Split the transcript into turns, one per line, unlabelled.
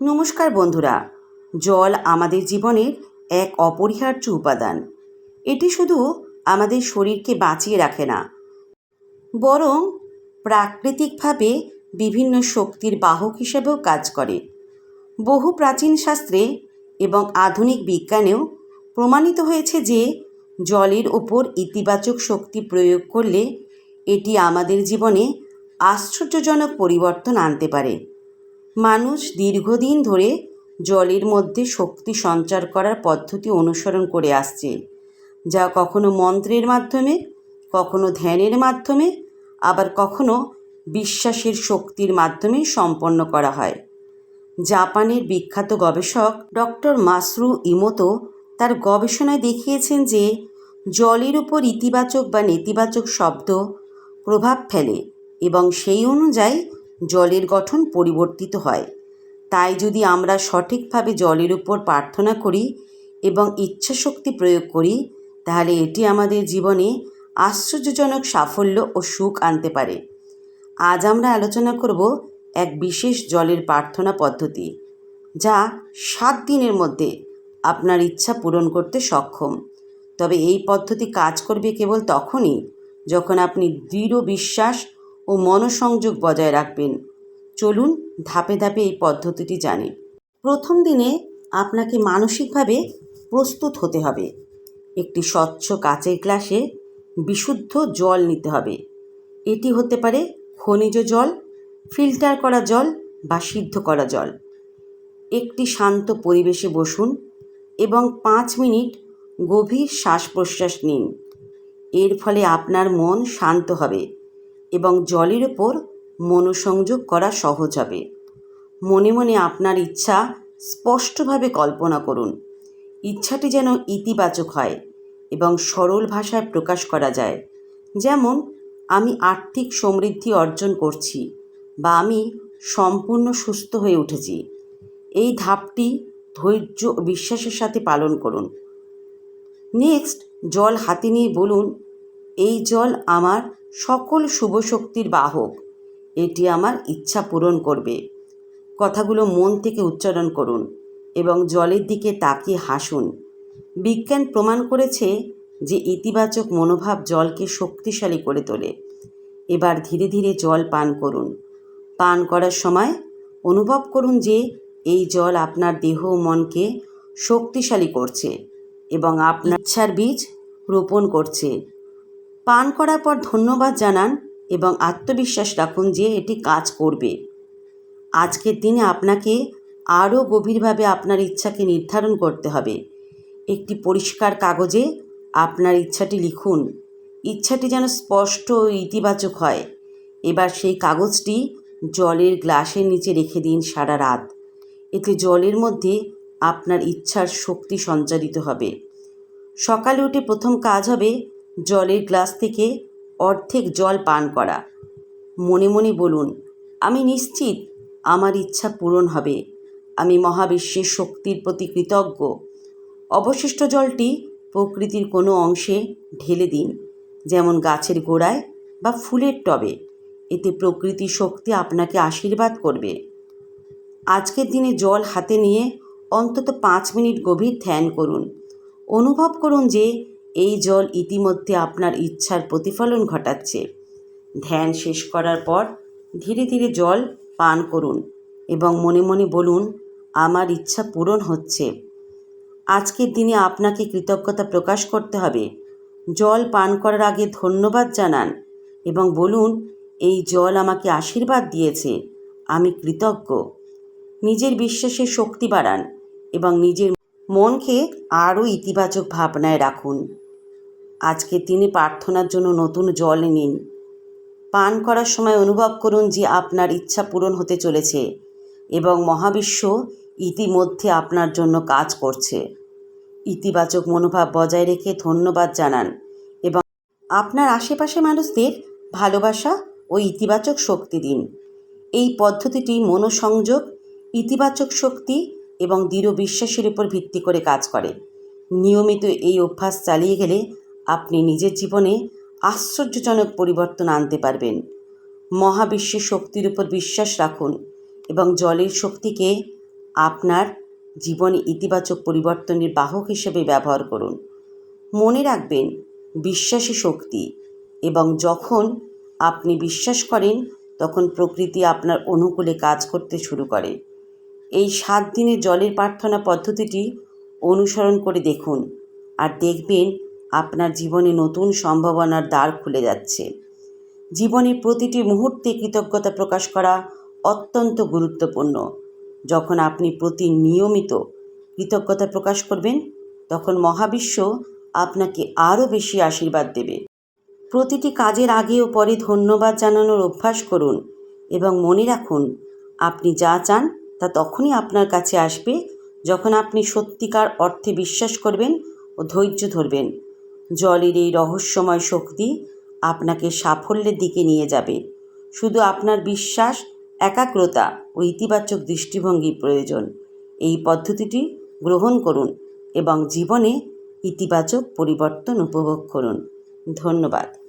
নমস্কার বন্ধুরা, জল আমাদের জীবনের এক অপরিহার্য উপাদান। এটি শুধু আমাদের শরীরকে বাঁচিয়ে রাখে না, বরং প্রাকৃতিকভাবে বিভিন্ন শক্তির বাহক হিসেবেও কাজ করে। বহু প্রাচীন শাস্ত্রে এবং আধুনিক বিজ্ঞানেও প্রমাণিত হয়েছে যে জলের ওপর ইতিবাচক শক্তি প্রয়োগ করলে এটি আমাদের জীবনে আশ্চর্যজনক পরিবর্তন আনতে পারে। মানুষ দীর্ঘদিন ধরে জলের মধ্যে শক্তি সঞ্চার করার পদ্ধতি অনুসরণ করে আসছে, যা কখনো মন্ত্রের মাধ্যমে, কখনো ধ্যানের মাধ্যমে, আবার কখনো বিশ্বাসের শক্তির মাধ্যমে সম্পন্ন করা হয়। জাপানের বিখ্যাত গবেষক ডক্টর মাসরু ইমোতো তার গবেষণায় দেখিয়েছেন যে, জলের উপর ইতিবাচক বা নেতিবাচক শব্দ প্রভাব ফেলে এবং সেই অনুযায়ী জলের গঠন পরিবর্তিত হয়। তাই যদি আমরা সঠিকভাবে জলের উপর প্রার্থনা করি এবং ইচ্ছাশক্তি প্রয়োগ করি, তাহলে এটি আমাদের জীবনে আশ্চর্যজনক সাফল্য ও সুখ আনতে পারে। আজ আমরা আলোচনা করব এক বিশেষ জলের প্রার্থনা পদ্ধতি, যা সাত দিনের মধ্যে আপনার ইচ্ছা পূরণ করতে সক্ষম। তবে এই পদ্ধতি কাজ করবে কেবল তখনই, যখন আপনি দৃঢ় বিশ্বাস ও মনসংযোগ বজায় রাখবেন। চলুন ধাপে ধাপে এই পদ্ধতিটি জানি। প্রথম দিনে আপনাকে মানসিকভাবে প্রস্তুত হতে হবে। একটি স্বচ্ছ কাচের গ্লাসে বিশুদ্ধ জল নিতে হবে। এটি হতে পারে খনিজ জল, ফিল্টার করা জল বা সিদ্ধ করা জল। একটি শান্ত পরিবেশে বসুন এবং পাঁচ মিনিট গভীর শ্বাস প্রশ্বাস নিন। এর ফলে আপনার মন শান্ত হবে। এবং জলের ওপর মনোসংযোগ করা সহজ হবে। মনে মনে আপনার ইচ্ছা স্পষ্টভাবে কল্পনা করুন। ইচ্ছাটি যেন ইতিবাচক হয় এবং সরল ভাষায় প্রকাশ করা যায়। যেমন, আমি আর্থিক সমৃদ্ধি অর্জন করছি বা আমি সম্পূর্ণ সুস্থ হয়ে উঠেছি। এই ধাপটি ধৈর্য বিশ্বাসের সাথে পালন করুন। নেক্সট, জল হাতে নিয়ে বলুন এই জল আমার সকল শুভ শক্তির বাহক। এটি আমার ইচ্ছা পূরণ করবে। কথাগুলো মন থেকে উচ্চারণ করুন এবং জলের দিকে তাকিয়ে হাসুন। বিজ্ঞান প্রমাণ করেছে যে ইতিবাচক মনোভাব জলকে শক্তিশালী করে তোলে। এবার ধীরে ধীরে জল পান করুন। পান করার সময় অনুভব করুন যে এই জল আপনার দেহ মনকে শক্তিশালী করছে এবং আপনার ইচ্ছার বীজ রোপণ করছে। পান করার পর ধন্যবাদ জানান এবং আত্মবিশ্বাস রাখুন যে এটি কাজ করবে। আজকের দিনে আপনাকে আরও গভীরভাবে আপনার ইচ্ছাকে নির্ধারণ করতে হবে। একটি পরিষ্কার কাগজে আপনার ইচ্ছাটি লিখুন। ইচ্ছাটি যেন স্পষ্ট ও ইতিবাচক হয়। এবার সেই কাগজটি জলের গ্লাসের নিচে রেখে দিন সারা রাত। এতে জলের মধ্যে আপনার ইচ্ছার শক্তি সঞ্চারিত হবে। সকালে উঠে প্রথম কাজ হবে জলের গ্লাস থেকে অর্ধেক জল পান করা। মনে মনে বলুন, আমি নিশ্চিত আমার ইচ্ছা পূরণ হবে। আমি মহাবিশ্বের শক্তির প্রতি কৃতজ্ঞ। অবশিষ্ট জলটি প্রকৃতির কোনো অংশে ঢেলে দিন, যেমন গাছের গোড়ায় বা ফুলের টবে। এতে প্রকৃতি শক্তি আপনাকে আশীর্বাদ করবে। আজকের দিনে জল হাতে নিয়ে অন্তত পাঁচ মিনিট গভীর ধ্যান করুন। অনুভব করুন যে এই জল ইতিমধ্যে আপনার ইচ্ছার প্রতিফলন ঘটাচ্ছে। ধ্যান শেষ করার পর ধীরে ধীরে জল পান করুন এবং মনে মনে বলুন, আমার ইচ্ছা পূরণ হচ্ছে। আজকের দিনে আপনাকে কৃতজ্ঞতা প্রকাশ করতে হবে। জল পান করার আগে ধন্যবাদ জানান এবং বলুন, এই জল আমাকে আশীর্বাদ দিয়েছে। আমি কৃতজ্ঞ। নিজের বিশ্বাসের শক্তি বাড়ান এবং নিজের মনকে আরও ইতিবাচক ভাবনায় রাখুন। আজকের তিনি প্রার্থনার জন্য নতুন জল নিন। পান করার সময় অনুভব করুন যে আপনার ইচ্ছা পূরণ হতে চলেছে এবং মহাবিশ্ব ইতিমধ্যে আপনার জন্য কাজ করছে। ইতিবাচক মনোভাব বজায় রেখে ধন্যবাদ জানান এবং আপনার আশেপাশে মানুষদের ভালোবাসা ও ইতিবাচক শক্তি দিন। এই পদ্ধতিটি মনোসংযোগ, ইতিবাচক শক্তি এবং দৃঢ় বিশ্বাসের উপর ভিত্তি করে কাজ করে। নিয়মিত এই অভ্যাস চালিয়ে গেলে আপনি নিজের জীবনে আশ্চর্যজনক পরিবর্তন আনতে পারবেন। মহাবিশ্বের শক্তির উপর বিশ্বাস রাখুন এবং জলের শক্তিকে আপনার জীবনে ইতিবাচক পরিবর্তনের বাহক হিসেবে ব্যবহার করুন। মনে রাখবেন বিশ্বাসী শক্তি এবং যখন আপনি বিশ্বাস করেন, তখন প্রকৃতি আপনার অনুকূলে কাজ করতে শুরু করে। এই সাত দিনের জলের প্রার্থনা পদ্ধতিটি অনুসরণ করে দেখুন আর দেখবেন আপনার জীবনে নতুন সম্ভাবনার দ্বার খুলে যাচ্ছে। জীবনের প্রতিটি মুহূর্তে কৃতজ্ঞতা প্রকাশ করা অত্যন্ত গুরুত্বপূর্ণ। যখন আপনি প্রতি নিয়মিত কৃতজ্ঞতা প্রকাশ করবেন, তখন মহাবিশ্ব আপনাকে আরও বেশি আশীর্বাদ দেবে। প্রতিটি কাজের আগে ও পরে ধন্যবাদ জানানোর অভ্যাস করুন এবং মনে রাখুন, আপনি যা চান তা তখনই আপনার কাছে আসবে যখন আপনি সত্যিকার অর্থে বিশ্বাস করবেন ও ধৈর্য ধরবেন। জলের এই রহস্যময় শক্তি আপনাকে সাফল্যের দিকে নিয়ে যাবে। শুধু আপনার বিশ্বাস, একাগ্রতা ও ইতিবাচক দৃষ্টিভঙ্গি প্রয়োজন। এই পদ্ধতিটি গ্রহণ করুন এবং জীবনে ইতিবাচক পরিবর্তন উপভোগ করুন। ধন্যবাদ।